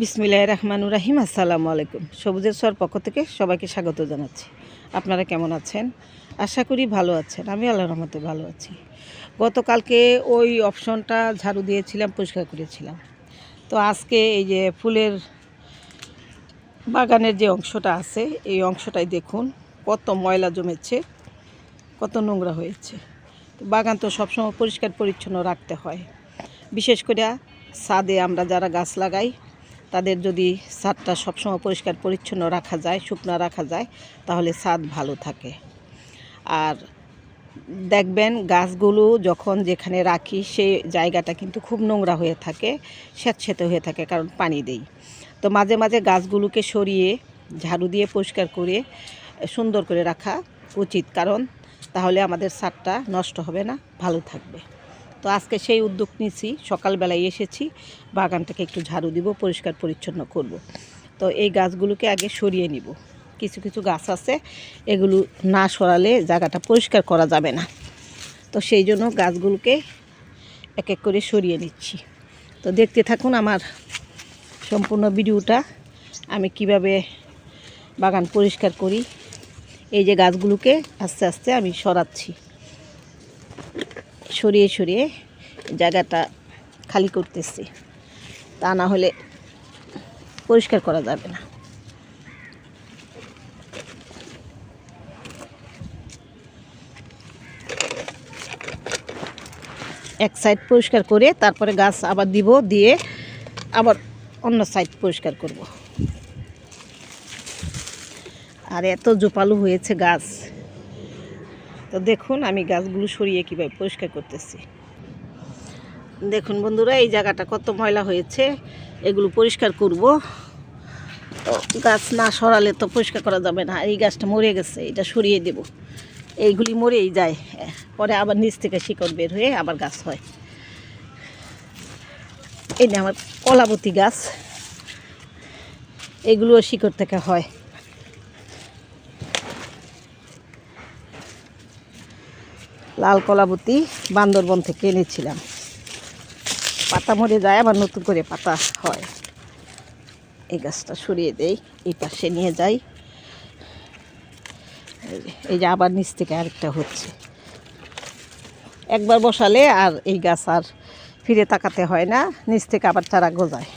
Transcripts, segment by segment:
বিসমিল্লাহ রহমানুর রাহিম, আসসালামু আলাইকুম। সবুজের স্বর পক্ষ থেকে সবাইকে স্বাগত জানাচ্ছি। আপনারা কেমন আছেন? আশা করি ভালো আছেন। আমি আল্লাহ রহমতে ভালো আছি। গতকালকে ওই অপশনটা ঝাড়ু দিয়েছিলাম, পরিষ্কার করেছিলাম। তো আজকে এই যে ফুলের বাগানের যে অংশটা আছে, এই অংশটাই দেখুন, কত ময়লা জমেছে, কত নোংরা হয়েছে। তো বাগান তো সবসময় পরিষ্কার পরিচ্ছন্ন রাখতে হয়। বিশেষ করে ছাদে আমরা যারা গাছ লাগাই তাদের যদি ছাদটা সবসময় পরিষ্কার, পরিচ্ছন্ন রাখা যায়, শুকনো রাখা যায়, তাহলে ছাদ ভালো থাকে। আর দেখবেন গাছগুলো যখন যেখানে রাখি সেই জায়গাটা কিন্তু খুব নোংরা হয়ে থাকে স্যাঁতস্যাঁতে হয়ে থাকে, কারণ পানি দেই। তো মাঝে মাঝে গাছগুলোকে সরিয়ে, ঝাড়ু দিয়ে পরিষ্কার করে, সুন্দর করে রাখা উচিত, কারণ তাহলে আমাদের ছাদটা নষ্ট হবে না, ভালো থাকবে। তো আজকে সেই উদ্যোগ নিয়েছি। সকালবেলায় এসেছি বাগানটাকে একটু ঝাড়ু দিব, পরিষ্কার পরিচ্ছন্ন করব। তো এই গাছগুলোকে আগে সরিয়ে নিব। কিছু কিছু গাছ আছে, এগুলো না সরালে জায়গাটা পরিষ্কার করা যাবে না। তো সেই জন্য গাছগুলোকে এক এক করে সরিয়ে নিচ্ছি। তো দেখতে থাকুন আমার সম্পূর্ণ ভিডিওটা, আমি কীভাবে বাগান পরিষ্কার করি। এই যে গাছগুলোকে আস্তে আস্তে আমি সরাচ্ছি। সরিয়ে সরিয়ে জায়গাটা খালি করতেছি। তা না হলে পরিষ্কার করা যাবে না। এক সাইড পরিষ্কার করে তারপরে গাছ আবার দিব দিয়ে আবার অন্য সাইড পরিষ্কার করব। আর এত জোপালু হয়েছে গাছ। তো দেখুন আমি গাছগুলো সরিয়ে কীভাবে পরিষ্কার করতেছি। দেখুন বন্ধুরা, এই জায়গাটা কত ময়লা হয়েছে, এগুলো পরিষ্কার করব। তো গাছ না সরালে তো পরিষ্কার করা যাবে না, এই গাছটা মরে গেছে, এটা সরিয়ে দেব। এইগুলি মরেই যায়, পরে আবার নিচ থেকে শিকড় বের হয়ে আবার গাছ হয়। এই আমার কলাবতী গাছ, এগুলোও শিকড় থেকে হয়। লাল কলাবতী বান্দরবন থেকে এনেছিলাম। পাতা মরে যায়, আবার নতুন করে পাতা হয়। এই গাছটা সরিয়ে দেই, এই পাশে নিয়ে যাই। এই যে আবার নিচ থেকে আরেকটা হচ্ছে। একবার বসালে আর এই গাছ আর ফিরে তাকাতে হয় না, নিচ থেকে আবার চারা গজায়।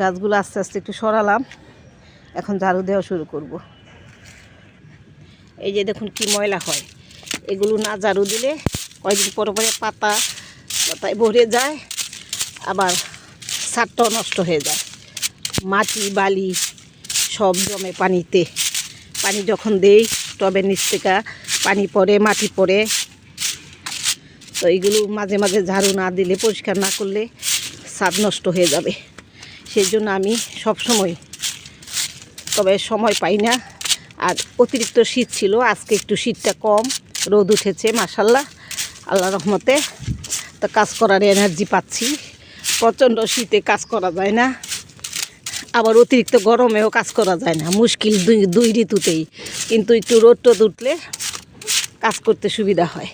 গাছগুলো আস্তে আস্তে একটু সরালাম। এখন ঝাড়ু দেওয়া শুরু করব। এই যে দেখুন কি ময়লা হয়। এগুলো না ঝাড়ু দিলে কয়েকদিন পরে পরে পাতা, পাতায় ভরে যায়, আবার সারটাও নষ্ট হয়ে যায়। মাটি, বালি সব জমে পানিতে। পানি যখন দেই টবের নিচ থেকে পানি পড়ে, মাটি পড়ে। তো এইগুলো মাঝে মাঝে ঝাড়ু না দিলে, পরিষ্কার না করলে স্বাদ নষ্ট হয়ে যাবে। সেই জন্য আমি সব সময় তবে সময় পাই না। আর অতিরিক্ত শীত ছিল, আজকে একটু শীতটা কম, রোদ উঠেছে মাসাল্লাহ আল্লাহ রহমতে। তো কাজ করার এনার্জি পাচ্ছি। প্রচণ্ড শীতে কাজ করা যায় না, আবার অতিরিক্ত গরমেও কাজ করা যায় না, মুশকিল দুই দুই ঋতুতেই। কিন্তু একটু রোদ টোদ উঠলে কাজ করতে সুবিধা হয়।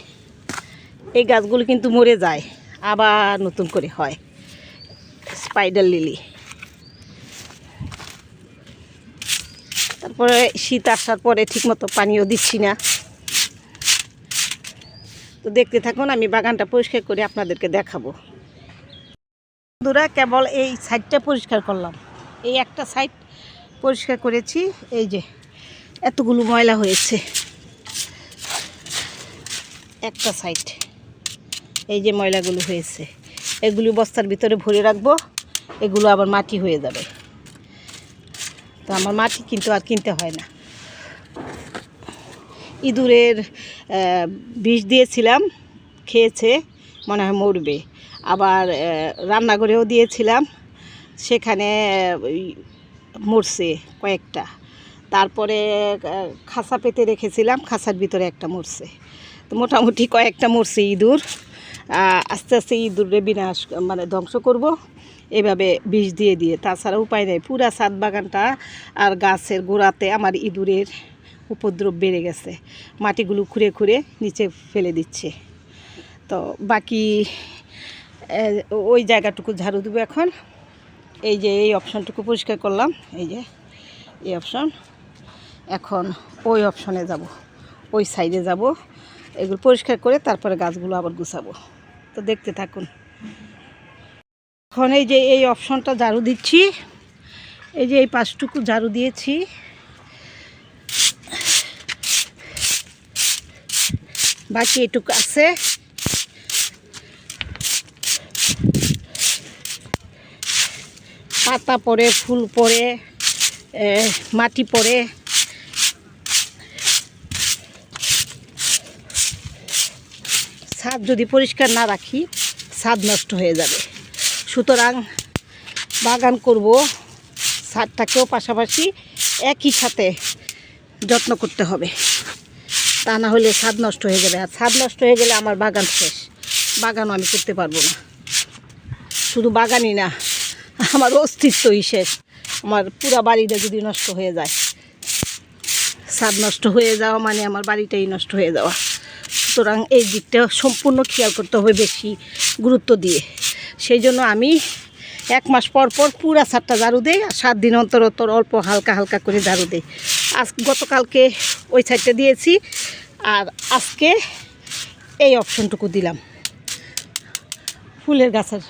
এই গাছগুলো কিন্তু মরে যায়, আবার নতুন করে হয়। স্পাইডার লিলি তারপরে শীত আসার পরে ঠিকমতো পানিও দিচ্ছি না। তো দেখতে থাকুন, আমি বাগানটা পরিষ্কার করে আপনাদেরকে দেখাবো। বন্ধুরা, কেবল এই সাইডটা পরিষ্কার করলাম। এই একটা সাইড পরিষ্কার করেছি, এই যে এতগুলো ময়লা হয়েছে। একটা সাইড, এই যে ময়লাগুলো হয়েছে। এগুলো বস্তার ভিতরে ভরে রাখব, এগুলো আবার মাটি হয়ে যাবে। তো আমার মাটি কিন্তু আর কিনতে হয় না। ইঁদুরের বিষ দিয়েছিলাম, খেয়েছে, মনে হয় মরবে। আবার রান্নাঘরেও দিয়েছিলাম, সেখানে মরছে কয়েকটা। তারপরে খাসা পেতে রেখেছিলাম, খাসার ভিতরে একটা মরছে। তো মোটামুটি কয়েকটা মরছে ইঁদুর। আস্তে আস্তে ইঁদুরে বিনাশ মানে ধ্বংস করব। এভাবে বিষ দিয়ে দিয়ে। তাছাড়া উপায় নেই, পুরা ছাদ বাগানটা আর গাছের গোড়াতে আমার ইঁদুরের উপদ্রব বেড়ে গেছে। মাটিগুলো খুঁড়ে খুঁড়ে নিচে ফেলে দিচ্ছে। তো বাকি ওই জায়গাটুকু ঝাড়ু দেবো এখন। এই যে এই অপশনটুকু পরিষ্কার করলাম, এই যে এই অপশন। এখন ওই অপশনে যাব, ওই সাইডে যাব, এগুলো পরিষ্কার করে তারপরে গাছগুলো আবার গুছাবো। তো দেখতে থাকুন। এখন এই যে এই অপশনটা ঝাড়ু দিচ্ছি। এই যে এই পাশটুকু ঝাড়ু দিয়েছি। বাকি এটুকু আছে। পাতা পড়ে ফুল এ, মাটি পড়ে। ছাদ যদি পরিষ্কার না রাখি ছাদ নষ্ট হয়ে যাবে। সুতরাং বাগান করব। ছাদটাকেও পাশাপাশি একই সাথে যত্ন করতে হবে। তা না হলে ছাদ নষ্ট হয়ে যাবে। আর ছাদ নষ্ট হয়ে গেলে আমার বাগান শেষ। বাগানও আমি করতে পারব না। শুধু বাগানই না, আমার অস্তিত্বই শেষ। আমার পুরা বাড়িটা যদি নষ্ট হয়ে যায়। ছাদ নষ্ট হয়ে যাওয়া মানে আমার বাড়িটাই নষ্ট হয়ে যাওয়া। সুতরাং এই দিকটা সম্পূর্ণ খেয়াল করতে হবে বেশি গুরুত্ব দিয়ে। সেই জন্য আমি এক মাস পর পর পুরা ছাদটা ঝাড়ু দেই আর সাত দিন অন্তর অন্তর অল্প হালকা হালকা করে ঝাড়ু দেই। আজ গতকালকে ওই সাইডটা দিয়েছি আর আজকে এই অপশনটুকু দিলাম। ফুলের গাছের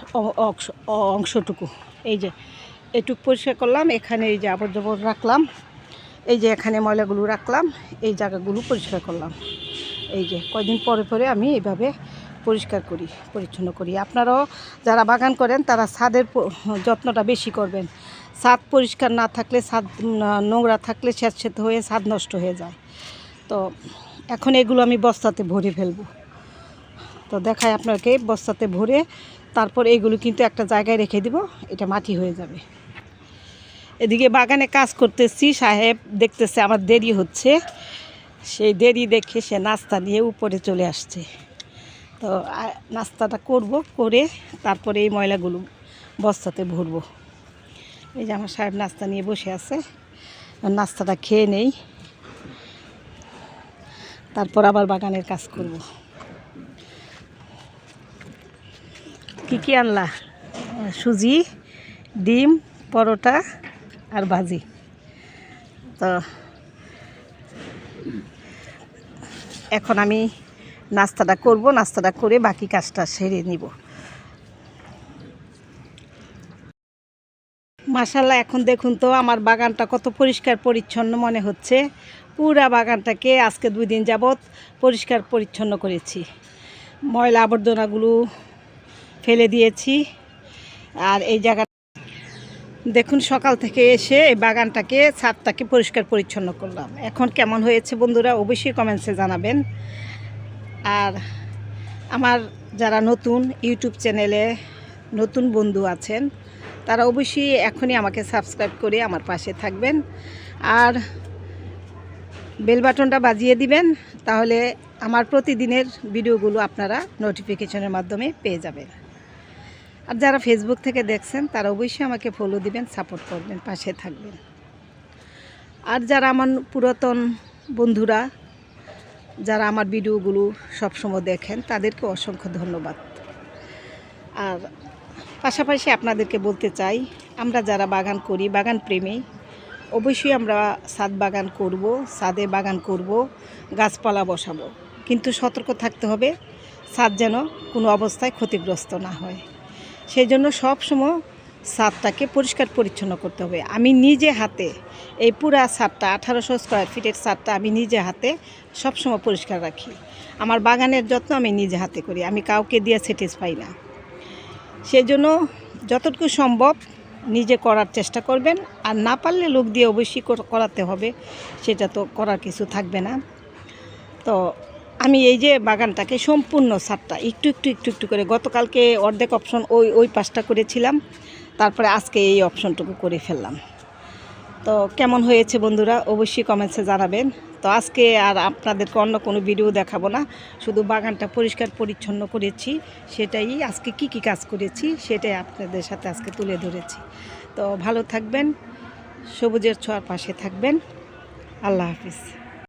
অংশটুকু। এই যে এটুকু পরিষ্কার করলাম, এখানে এই যে আবর জবর রাখলাম, এই যে এখানে ময়লাগুলো রাখলাম, এই জায়গাগুলো পরিষ্কার করলাম। এই যে কয়দিন পরে পরে আমি এইভাবে পরিষ্কার করি, পরিচ্ছন্ন করি। আপনারাও যারা বাগান করেন, তারা ছাদের যত্নটা বেশি করবেন। ছাদ পরিষ্কার না থাকলে, ছাদ নোংরা থাকলে স্যাঁতস্যাঁতে হয়ে ছাদ নষ্ট হয়ে যায়। তো এখন এগুলো আমি বস্তাতে ভরে ফেলব। তো দেখায় আপনাকে, বস্তাতে ভরে তারপর এইগুলো কিন্তু একটা জায়গায় রেখে দিব, এটা মাটি হয়ে যাবে। এদিকে বাগানে কাজ করতেছি, সাহেব দেখতেছে আমার দেরি হচ্ছে। সেই দেরি দেখে সে নাস্তা নিয়ে উপরে চলে আসছে। তো নাস্তাটা করব, করে তারপরে এই ময়লাগুলো বস্তাতে ভরবো। এই যে আমার সাহেব নাস্তা নিয়ে বসে আছে, নাস্তাটা খেয়ে নেই। তারপর আবার বাগানের কাজ করব। কি কি আনলা? সুজি, ডিম, পরোটা আর ভাজি। তো এখন আমি নাস্তাটা করব, নাস্তাটা করে বাকি কাজটা সেরে নিব। মাশাল্লাহ এখন দেখুন তো আমার বাগানটা কত পরিষ্কার পরিচ্ছন্ন মনে হচ্ছে। পুরা বাগানটাকে আজকে দুই দিন যাবৎ পরিষ্কার পরিচ্ছন্ন করেছি। ময়লা আবর্জনাগুলো ফেলে দিয়েছি। আর এই জায়গা দেখুন, সকাল থেকে এসে এই বাগানটাকে, ছাদটাকে পরিষ্কার পরিচ্ছন্ন করলাম। এখন কেমন হয়েছে বন্ধুরা অবশ্যই কমেন্টসে জানাবেন। আর আমার যারা নতুন ইউটিউব চ্যানেলে নতুন বন্ধু আছেন, তারা অবশ্যই এখনই আমাকে সাবস্ক্রাইব করে আমার পাশে থাকবেন। আর বেল বাটনটা বাজিয়ে দিবেন, তাহলে আমার প্রতিদিনের ভিডিওগুলো আপনারা নোটিফিকেশনের মাধ্যমে পেয়ে যাবেন। আর যারা ফেসবুক থেকে দেখছেন, তারা অবশ্যই আমাকে ফলো দিবেন সাপোর্ট করবেন, পাশে থাকবেন। আর যারা আমার পুরাতন বন্ধুরা যারা আমার ভিডিওগুলো সবসময় দেখেন, তাদেরকে অসংখ্য ধন্যবাদ। আর পাশাপাশি আপনাদেরকে বলতে চাই, আমরা যারা বাগান করি, বাগান প্রেমী, অবশ্যই আমরা ছাদ বাগান করব ছাদে বাগান করব, গাছপালা বসাবো। কিন্তু সতর্ক থাকতে হবে ছাদ যেন কোনো অবস্থায় ক্ষতিগ্রস্ত না হয়। সেই জন্য সবসময় ছাদটাকে পরিষ্কার পরিচ্ছন্ন করতে হবে। আমি নিজে হাতে এই পুরা ছাদটা আঠারোশো স্কোয়ার ফিটের ছাদটা আমি নিজে হাতে সবসময় পরিষ্কার রাখি। আমার বাগানের যত্ন আমি নিজে হাতে করি, আমি কাউকে দিয়ে স্যাটিসফাই না। সেই জন্য যতটুকু সম্ভব নিজে করার চেষ্টা করবেন, আর না পারলে লোক দিয়ে অবশ্যই করাতে হবে, সেটা তো করার কিছু থাকবে না। তো আমি এই যে বাগানটাকে সম্পূর্ণ ছাদটা একটু একটু একটু একটু করে গতকালকে অর্ধেক অপশন ওই ওই পাশটা করেছিলাম। তারপরে আজকে এই অপশনটুকু করে ফেললাম। তো কেমন হয়েছে বন্ধুরা, অবশ্যই কমেন্টসে জানাবেন। তো আজকে আর আপনাদেরকে অন্য কোনো ভিডিও দেখাবো না, শুধু বাগানটা পরিষ্কার পরিচ্ছন্ন করেছি, সেটাই আজকে কি কি কাজ করেছি, সেটাই আপনাদের সাথে আজকে তুলে ধরেছি। তো ভালো থাকবেন, সবুজের ছোঁয়ার পাশে থাকবেন, আল্লাহ হাফিজ।